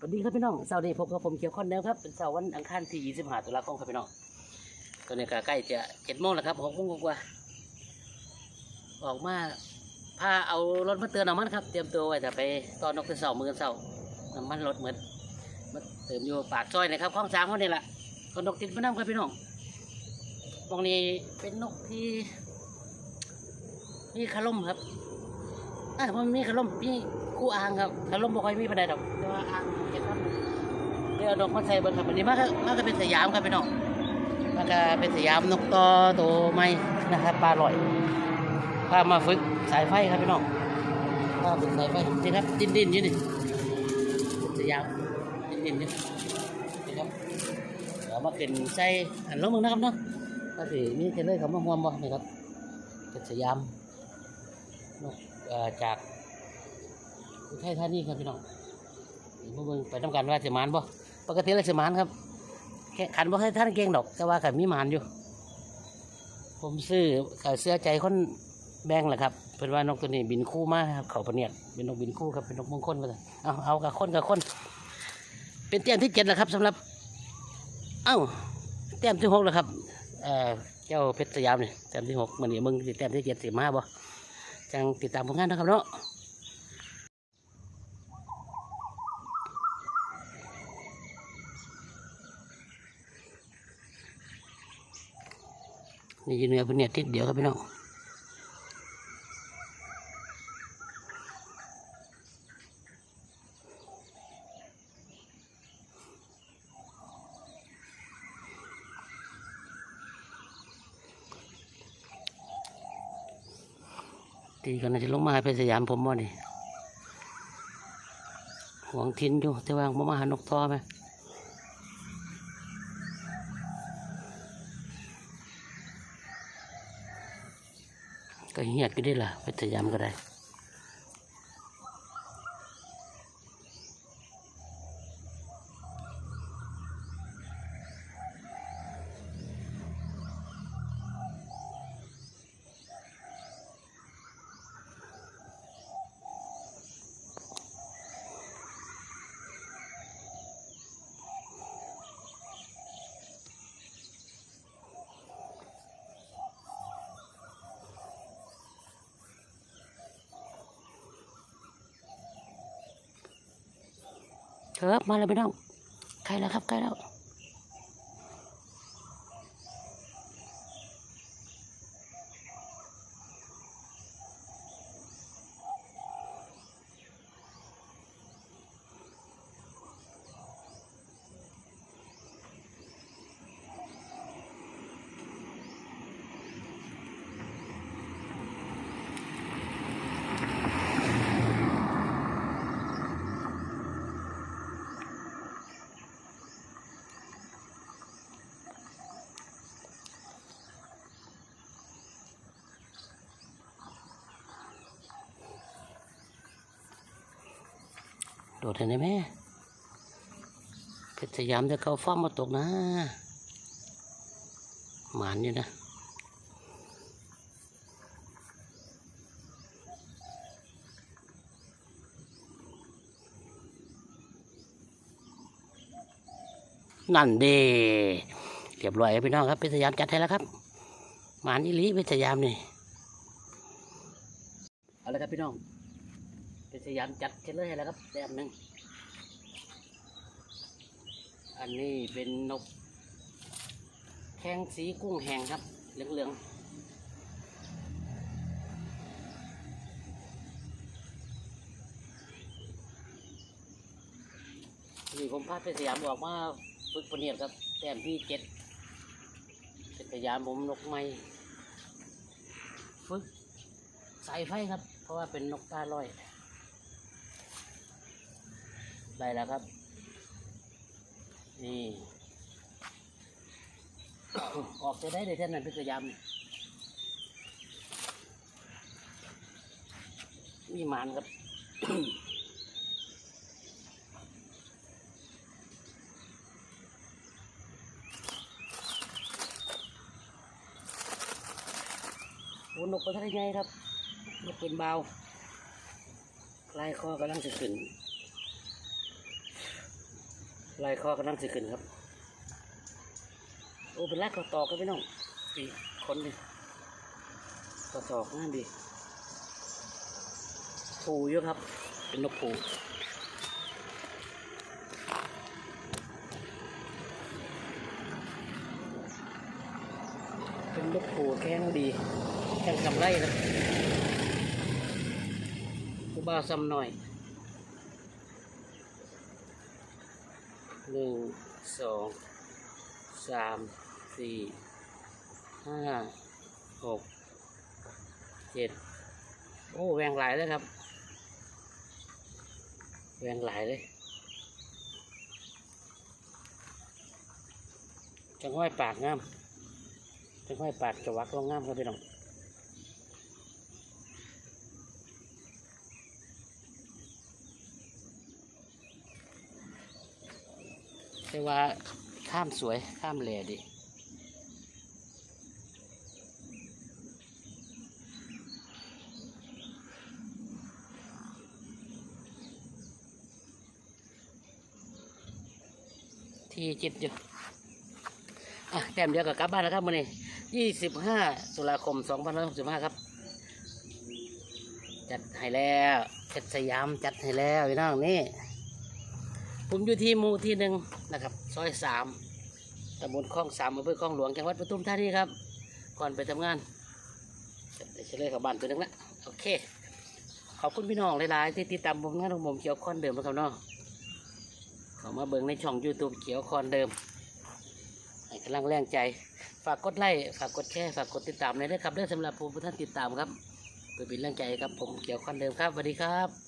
สวัสดีครับพี่น้องเสาร์นี้พบกับผมเกี่ยวข้อนแล้วครับเป็นเสาร์วันอังคารที่25ตุลาคมครับพี่น้องตอนนี้ก็ใกล้จะ7โมงแล้วครับ6โมงกว่าออกมาพาเอารถมาเตือนน้ำมันครับ เตรียมตัวไว้จะไปตอนนกเตือนเสาร์มือเสาร์น้ำมันรถเหมือนมาเติมอยู่ปากซอยนะครับข้องสามเขาเนี่ยแหละคนนกติดมาน้ำครับพี่น้องตรงนี้เป็นนกที่มีคาร่มครับ อะมันมีขนมมีคู่อ่างครับขนมบ่ค่อยมีปานใดดอกแต่ว่าอ่างเก็บครับเดี๋ยวดอกมาใส่เบิ่งครับอันนี้มาก็มาก็เป็นสยามครับพี่น้องมาก็เป็นสยามนกต่อตัวใหม่นะครับปลาลอยพามาฝึกสายไฟครับพี่น้องพาฝึกสายไฟนี่ครับดินดินอยู่นี่สยามดินดินอยู่นี่ครับเดี๋ยวมาขึ้นใส่อันลงมึงนะครับเนาะก็สิมีเทเลอร์เขามาห่วมบ่นี่ครับเป็นสยามนก จากอุทัยธานีครับพี่น้องพวกมึงไปทำกันว่าสิมานบ่ปกติแล้วสิมานครับแค่ขันบ่ให้ท่านเก่งดอก แต่ว่าขันมีมานอยู่ ผมซื้อเอ่อเสื้อใจคนแบงแหละครับเพิ่นว่านกตัวนี้บินคู่มากครับเขาปเนียดเป็นนกบินคู่ครับเป็นนกมงคลมาเลยเอาเอากับคนกับคน เป็นเต้มที่เจ็ดแล้วครับสำหรับ เอ้าเต้มที่หกแล้วครับเอ่อเจ้าเพชรสยามนี่เต้มที่หกมันนี่มึงเต้มที่เจ็ดสิมาบ่ จังติดตามผลงานนะครับเนาะนี่ยืนเหนือเพื่นเนี่ยทิศเดียวครับพี่น้อง ตีกันจะลงมาห้เป็นสยามผมบ่นี่หวงทิ้นอยู่แต่ว่าผมมาหานกทอไหมก็เหียดก็ได้ล่ะเป็นสยามก็ได้ ครับมาแล้วพี่น้องใกล้แล้วครับใกล้แล้ว โดดเห็นไหมเพชรสยามจะเข้าฟ้ามาตกนะ หมานอยู่นะนั่นเด้เรียบร้อยพี่น้องครับเพชรสยามจัดให้แล้วครับ หมานอีหลีเพชรสยามนี่ เอาละครับพี่น้อง สยามจัดเช่นเลยให้แล้วครับแต้มหนึ่งอันนี้เป็นนกแข้งสีกุ้งแห้งครับ เหลืองๆนี่ผมพาไปสยามบอกว่าฝึกปะเนียดครับ แต้มที่เจ็ดเป็นสยามผมนกไม้ฝึกสายไฟครับ เพราะว่าเป็นนกตาลอย ได้แล้วครับ นี่ออกจะได้เลยท่านนั้นเป็นสยามีมีมานครับโอนกกระทะไงครับนกเป็นเบาคลายคอกำลังจะขึ้น ลายคอกำลังสิขึ้นครับ โอ้เป็นลายคอตอกกันพี่น้องปีคนดิคอตอกงามดีผูอยู่ครับ เป็นนกผูเป็นนกผูแข้งดีแข้งกำไรครับผู้บ่าซ้ำหน่อย หนึ่งสองสามสี่ห้าหกเจ็ดโอ้แหวงหลายเลยครับแหวงหลายเลยจังห้อยปากงามจังห้อยปากจะวักลงงามครับพี่น้อง แต่ว่าข้ามสวยข้ามแหล่ดีที่จิตอยู่อะแต้มเดียวกับกลับบ้านแล้วครับมื่อนี้ยี่สิบห้าตุลาคมสองพันหกสิบห้าครับ จัดให้แล้วเพชรสยามจัดให้แล้วพี่น้องนี่ ผมอยู่ที่หมู่ที่หนึ่งนะครับ ซอยสามตำบลคลองสามอำเภอคลองหลวงจังหวัดปทุมธานีครับ ก่อนไปทำงานจะเฉลยกับบ้านตัวนึงละโอเค ขอบคุณพี่น้องหลายๆที่ติดตามผมงานของผมเขียวคอนเดิมนะครับเนาะเขามาเบิ่งในช่อง YouTube เขียวคอนเดิมให้กำลังแรงใจ ฝากกดไลค์ฝากกดแชร์ฝากกดติดตามเลยนะครับเรื่องสำหรับผู้ท่านติดตามครับเพื่อเป็นแรงใจครับผมเกี่ยวคอนเดิมครับสวัสดีครับ